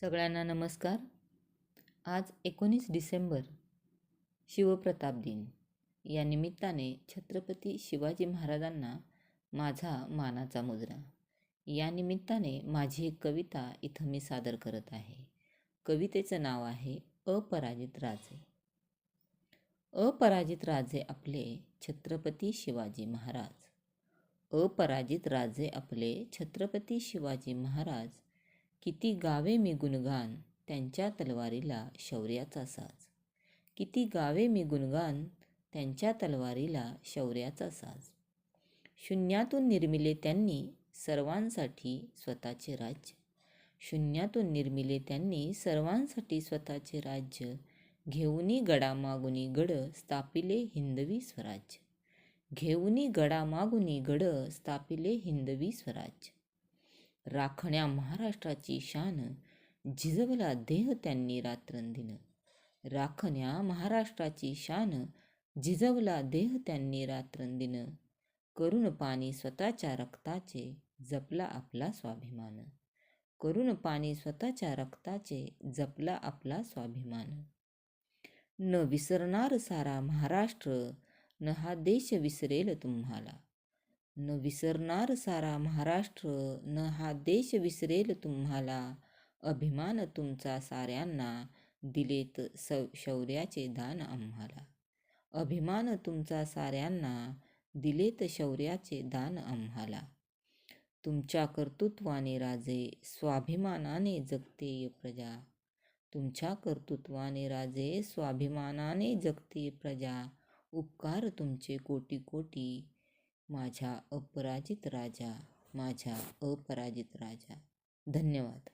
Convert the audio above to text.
सगळ्यांना नमस्कार. आज एकोणीस डिसेंबर शिवप्रताप दिन. या निमित्ताने छत्रपती शिवाजी महाराजांना माझा मानाचा मुजरा या निमित्ताने माझी एक कविता इथं मी सादर करत आहे. कवितेचं नाव आहे अपराजित राजे. अपराजित राजे आपले छत्रपती शिवाजी महाराज. अपराजित राजे आपले छत्रपती शिवाजी महाराज किती गावे मी गुणगान त्यांच्या तलवारीला शौर्याचा साज. किती गावे मी गुणगान त्यांच्या तलवारीला शौर्याचा साज. शून्यातून निर्मिले त्यांनी सर्वांसाठी स्वतःचे राज्य. शून्यातून निर्मिले त्यांनी सर्वांसाठी स्वतःचे राज्य. घेऊनी गडामागुनी गड स्थापिले हिंदवी स्वराज्य. घेऊनी गडामागुनी गड स्थापिले हिंदवी स्वराज्य. राखण्या महाराष्ट्राची शान झिजवला देह त्यांनी रात्रंदिन. राखण्या महाराष्ट्राची शान झिजवला देह त्यांनी रात्रंदिन. करुण पाणी स्वतःच्या रक्ताचे जपला आपला स्वाभिमान. करुण पाणी स्वतःच्या रक्ताचे जपला आपला स्वाभिमान. न विसरणार सारा महाराष्ट्र न हा देश विसरेल तुम्हाला. न विसरणार सारा महाराष्ट्र न हा देश विसरेल तुम्हाला. अभिमान तुमचा साऱ्यांना दिलेत स शौर्याचे दान आम्हाला. अभिमान तुमचा साऱ्यांना दिलेत शौर्याचे दान आम्हाला. तुमच्या कर्तृत्वाने राजे स्वाभिमानाने जगते प्रजा. तुमच्या कर्तृत्वाने राजे स्वाभिमानाने जगते प्रजा. उपकार तुमचे कोटी कोटी माझ्या अपराजित राजा माझ्या अपराजित राजा. धन्यवाद.